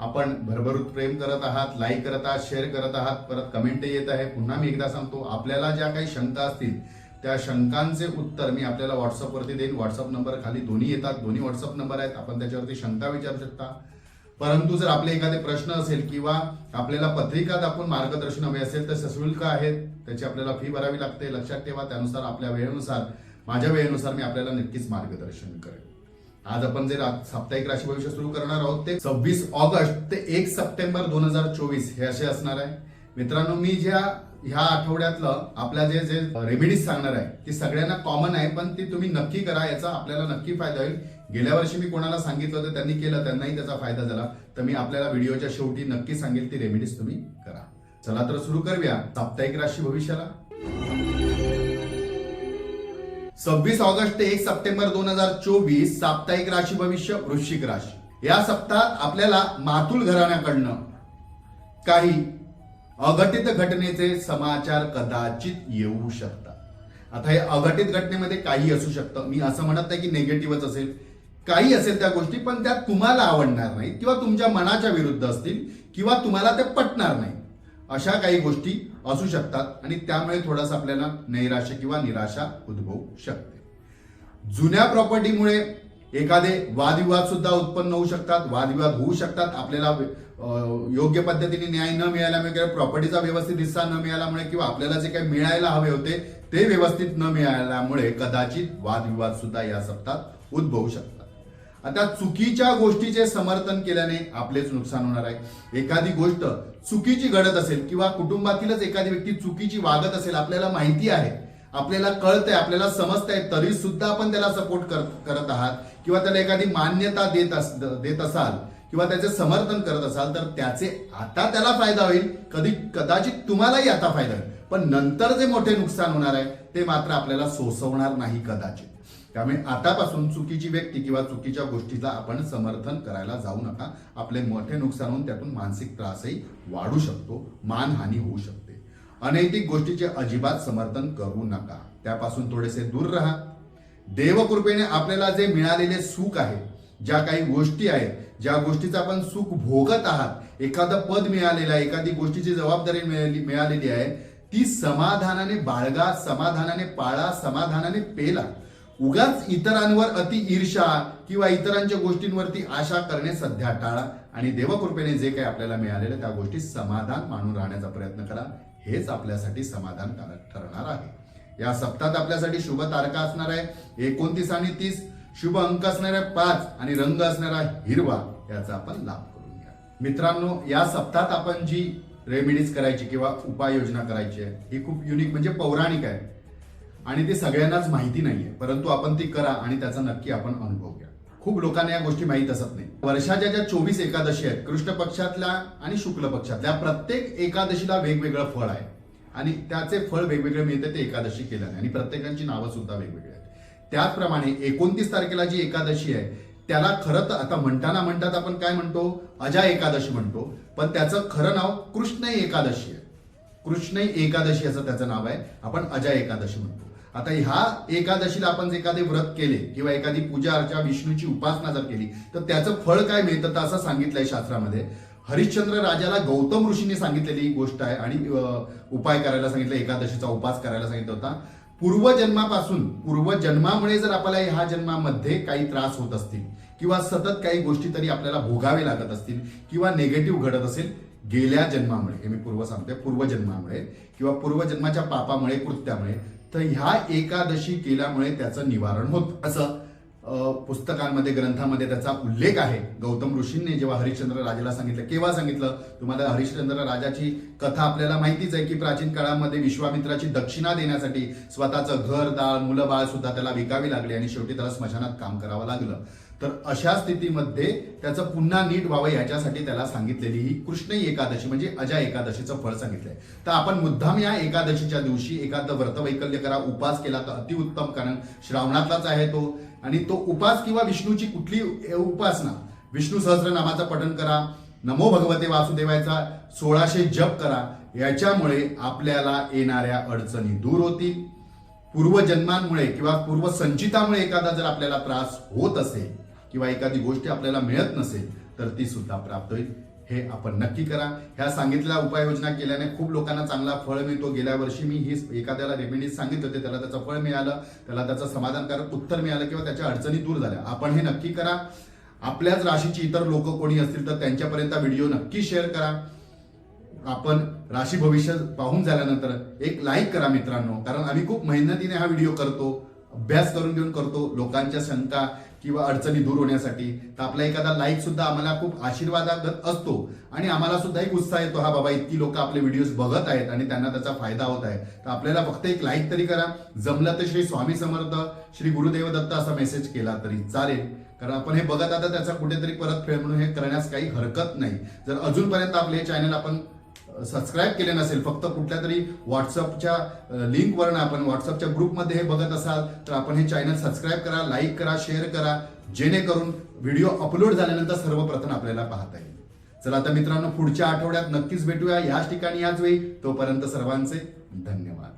आपण भरभरूत प्रेम करत आहात लाईक करत आहात शेअर करत आहात परत कमेंट येत आहे. पुन्हा मी एकदा सांगतो आपल्याला ज्या काही शंका असतील त्या शंकांचे उत्तर मी आपल्याला व्हॉट्सअपवरती देईन. व्हॉट्सअप नंबर खाली दोन्ही येतात. दोन्ही व्हॉट्सअप नंबर आहेत. आपण त्याच्यावरती शंका विचारू शकता. परंतु जर आपले एखादे प्रश्न असेल किंवा आपल्याला पत्रिका दाखवून मार्गदर्शन हवे असेल तर सशुल्क आहेत. त्याची आपल्याला फी भरावी लागते. लक्षात ठेवा. त्यानुसार आपल्या वेळेनुसार माझ्या वेळेनुसार मी आपल्याला नक्कीच मार्गदर्शन करेन. आज आपण जे साप्ताहिक राशी भविष्य सुरू करणार आहोत ते सव्वीस ऑगस्ट ते एक सप्टेंबर दोन हजार चोवीस हे असे असणार आहे. मित्रांनो मी ज्या ह्या आठवड्यातलं आपल्या जे जे रेमेडीज सांगणार आहे ती सगळ्यांना कॉमन आहे पण ती तुम्ही नक्की करा याचा आपल्याला नक्की फायदा होईल. गेल्या वर्षी मी कोणाला सांगितलं होतं त्यांनी केलं त्यांनाही त्याचा फायदा झाला. तर मी आपल्याला व्हिडिओच्या शेवटी नक्की सांगेल ती रेमेडीज तुम्ही करा. चला तर सुरू करूया साप्ताहिक राशी भविष्याला सव्वीस ऑगस्ट ते एक सप्टेंबर दोन हजार चोवीस साप्ताहिक राशी भविष्य वृश्चिक राशी. या सप्ताहात आपल्याला मातुल घराण्याकडनं काही अघटित घटनेचे समाचार कदाचित येऊ शकतात. आता हे अघटित घटनेमध्ये काही असू शकतं. मी असं म्हणत नाही की निगेटिव्हच असेल. काही असेल त्या गोष्टी पण त्या तुम्हाला आवडणार नाहीत किंवा तुमच्या मनाच्या विरुद्ध असतील किंवा तुम्हाला ते पटणार नाही अशा काही गोष्टी असू शकतात आणि त्यामुळे थोडासा आपल्याला नैराश्य किंवा निराशा उद्भवू शकते. जुन्या प्रॉपर्टीमुळे एखादे वादविवाद सुद्धा उत्पन्न होऊ शकतात वादविवाद होऊ शकतात. आपल्याला योग्य पद्धतीने न्याय न मिळाल्यामुळे किंवा प्रॉपर्टीचा व्यवस्थित हिस्सा न मिळाल्यामुळे किंवा आपल्याला जे काही मिळायला हवे होते ते व्यवस्थित न मिळाल्यामुळे कदाचित वादविवाद सुद्धा या सप्तात उद्भवू शकतात. आता चुकीच्या गोष्टीचे समर्थन केल्याने आपलेच नुकसान होणार आहे. एखादी गोष्ट चुकीची घडत असेल किंवा कुटुंबातीलच एखादी व्यक्ती चुकीची वागत असेल आपल्याला माहिती आहे आपल्याला कळतंय आपल्याला समजतंय तरी सुद्धा आपण त्याला सपोर्ट करत आहात किंवा त्याला एखादी मान्यता देत अस देत असाल किंवा त्याचे समर्थन करत असाल तर त्याचे आता त्याला फायदा होईल. कधी कदाचित तुम्हालाही आता फायदा होईल. पण नंतर जे मोठे नुकसान होणार आहे ते मात्र आपल्याला सोसवणार नाही कदाचित. त्यामुळे आतापासून चुकीची व्यक्ती किंवा चुकीच्या गोष्टीला आपण समर्थन करायला जाऊ नका. आपले मोठे नुकसान होऊन त्यातून मानसिक त्रासही वाढू शकतो मानहानी होऊ शकते. अनैतिक गोष्टीचे अजिबात समर्थन करू नका. त्यापासून थोडेसे दूर राहा. देवकृपेने आपल्याला जे मिळालेले सुख आहे ज्या काही गोष्टी आहेत ज्या गोष्टीचं आपण सुख भोगत आहात एखादं पद मिळालेलं आहे एखादी गोष्टीची जबाबदारी मिळाली मिळालेली आहे ती समाधानाने बाळगा समाधानाने पाळा समाधानाने पेला. उगाच इतरांवर अति ईर्षा किंवा इतरांच्या गोष्टींवरती आशा करणे सध्या टाळा. आणि देवकृपेने जे काही आपल्याला मिळालेलं त्या गोष्टी समाधान मानून राहण्याचा प्रयत्न करा. हेच आपल्यासाठी समाधानकारक ठरणार आहे. या सप्ताहात आपल्यासाठी शुभ तारका असणार आहे. एकोणतीस आणि तीस. शुभ अंक असणार आहे पाच आणि रंग असणारा हिरवा याचा आपण लाभ करून घ्या. मित्रांनो या सप्ताहात आपण जी रेमेडीज करायची किंवा उपाययोजना करायची आहे ही खूप युनिक म्हणजे पौराणिक आहे. आणि ते सगळ्यांनाच माहिती नाहीये. परंतु आपण ती करा आणि त्याचा नक्की आपण अनुभव घ्या. खूप लोकांना या गोष्टी माहीत असत नाही. वर्षाच्या ज्या चोवीस एकादशी आहेत कृष्ण पक्षातल्या आणि शुक्ल पक्षातल्या प्रत्येक एकादशीला वेगवेगळं फळ आहे. आणि त्याचे फळ वेगवेगळे मिळते ते एकादशी केल्याने. आणि प्रत्येकांची नावं सुद्धा वेगवेगळी आहेत. त्याचप्रमाणे एकोणतीस तारखेला जी एकादशी आहे त्याला खरं तर आता म्हणताना म्हणतात आपण काय म्हणतो? अजा एकादशी म्हणतो. पण त्याचं खरं नाव कृष्ण एकादशी आहे. कृष्ण एकादशी असं त्याचं नाव आहे. आपण अजा एकादशी म्हणतो. आता ह्या एकादशीला आपण जर एखादे व्रत केले किंवा एखादी पूजा अर्चा विष्णूची उपासना जर केली तर त्याचं फळ काय मिळतं तर असं सांगितलंय शास्त्रामध्ये. हरिश्चंद्र राजाला गौतम ऋषीने सांगितलेली गोष्ट आहे आणि उपाय करायला सांगितलं एकादशीचा उपास करायला सांगितलं होता. पूर्वजन्मापासून पूर्वजन्मामुळे जर आपल्याला ह्या जन्मामध्ये काही त्रास होत असतील किंवा सतत काही गोष्टी तरी आपल्याला भोगावे लागत असतील किंवा निगेटिव्ह घडत असेल गेल्या जन्मामुळे हे मी पूर्व सांगतोय पूर्वजन्मामुळे किंवा पूर्वजन्माच्या पापामुळे कृत्यामुळे तर ह्या एकादशी केल्यामुळे त्याचं निवारण होत. असं पुस्तकांमध्ये ग्रंथामध्ये त्याचा उल्लेख आहे. गौतम ऋषींनी जेव्हा हरिश्चंद्र राजाला सांगितलं केव्हा सांगितलं? तुम्हाला हरिश्चंद्र राजाची कथा आपल्याला माहितीच आहे की प्राचीन काळामध्ये विश्वामित्राची दक्षिणा देण्यासाठी स्वतःचं घर दाळ मुलं बाळ सुद्धा त्याला विकावी लागली आणि शेवटी त्याला स्मशानात काम करावं लागलं. तर अशा स्थितीमध्ये त्याचं पुन्हा नीट व्हावं याच्यासाठी त्याला सांगितलेली ही कृष्ण एकादशी म्हणजे अजा एकादशीचं फळ सांगितलंय. तर आपण मुद्दाम या एकादशीच्या दिवशी एखादं व्रत वैकल्य करा उपास केला तर अतिउत्तम कारण श्रावणातलाच आहे तो. आणि तो उपास किंवा विष्णूची कुठली उपासना विष्णू सहस्रनामाचं पठण करा नमो भगवते वासुदेवाचा सोळाशे जप करा याच्यामुळे आपल्याला येणाऱ्या अडचणी दूर होतील. पूर्वजन्मांमुळे किंवा पूर्वसंचितामुळे एखादा जर आपल्याला त्रास होत असेल किंवा एखादी गोष्ट आपल्याला मिळत नसेल तर ती सुद्धा प्राप्त होईल. हे आपण नक्की करा. ह्या सांगितलेल्या उपाययोजना केल्याने खूप लोकांना चांगला फळ मिळतो. गेल्या वर्षी मी ही एखाद्याला रेमेडीज सांगितलं होते. त्याला त्याचं फळ मिळालं. त्याला त्याचं समाधानकारक उत्तर मिळालं किंवा त्याच्या अडचणी दूर झाल्या. आपण हे नक्की करा. आपल्याच राशीची इतर लोक कोणी असतील तर त्यांच्यापर्यंत व्हिडिओ नक्की शेअर करा. आपण राशी भविष्य पाहून झाल्यानंतर एक लाईक करा मित्रांनो. कारण आम्ही खूप मेहनतीने हा व्हिडिओ करतो अभ्यास करून घेऊन करतो. लोकांच्या शंका किंवा अडचणी दूर होण्यासाठी. तर आपला एखादा लाईक सुद्धा आम्हाला खूप आशीर्वादागत असतो. आणि आम्हाला सुद्धा एक उत्साह येतो हा बाबा इतकी लोक आपले व्हिडिओज बघत आहेत आणि त्यांना त्याचा फायदा होत आहे. तर आपल्याला फक्त एक लाईक तरी करा. जमलं तर श्री स्वामी समर्थ श्री गुरुदेव दत्त असा मेसेज केला तरी चालेल. कारण आपण हे बघत आता त्याचा कुठेतरी परतफेड म्हणून हे करण्यास काही हरकत नाही. जर अजूनपर्यंत आपले चॅनल आपण सबस्क्राईब केले नसेल फक्त कुठल्या तरी व्हॉट्सअपच्या लिंकवरनं आपण व्हॉट्सअपच्या ग्रुपमध्ये हे बघत असाल तर आपण हे चॅनल सबस्क्राईब करा लाईक करा शेअर करा जेणेकरून व्हिडिओ अपलोड झाल्यानंतर सर्वप्रथम आपल्याला पाहता येईल. चला आता मित्रांनो पुढच्या आठवड्यात नक्कीच भेटूया. याच ठिकाणी याच वेळी तोपर्यंत सर्वांचे धन्यवाद.